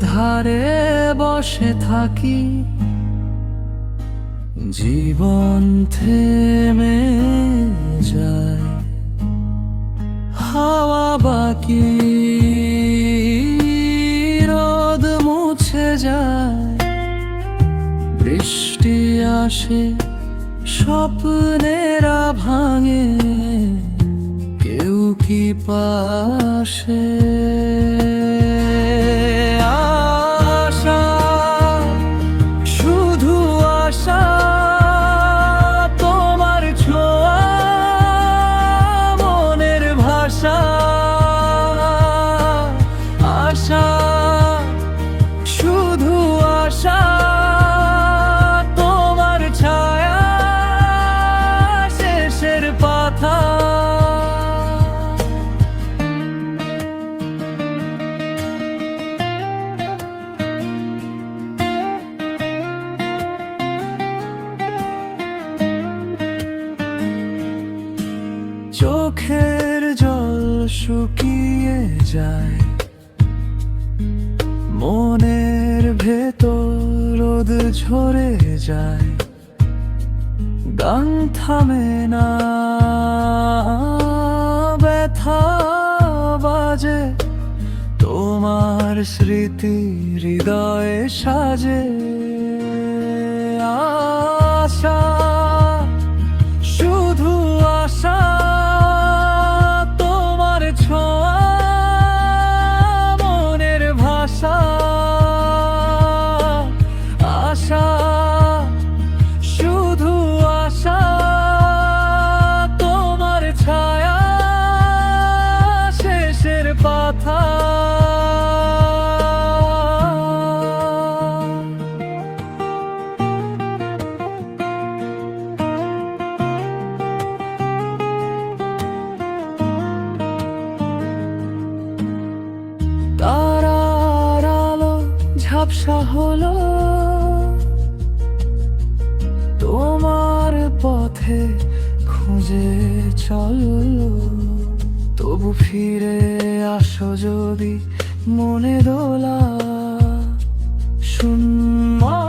ধারে বসে থাকি। জীবন থেমে যায়। হাওয়া বাকি, রোদ মুছে যায়। বৃষ্টি আসে, স্বপ্নেরা ভাঙে কেউ কি পাশে শুকিয়ে যায়। মনের ভেতর রোদ ঝরে যায়। গান থামে না, ব্যথা বাজে। তোমার স্মৃতি হৃদয়ে সাজে। ব্যবসা হলো তোমার পথে খুঁজে চলল তবু ফিরে আসো যদি মনে দোলা। শুন্য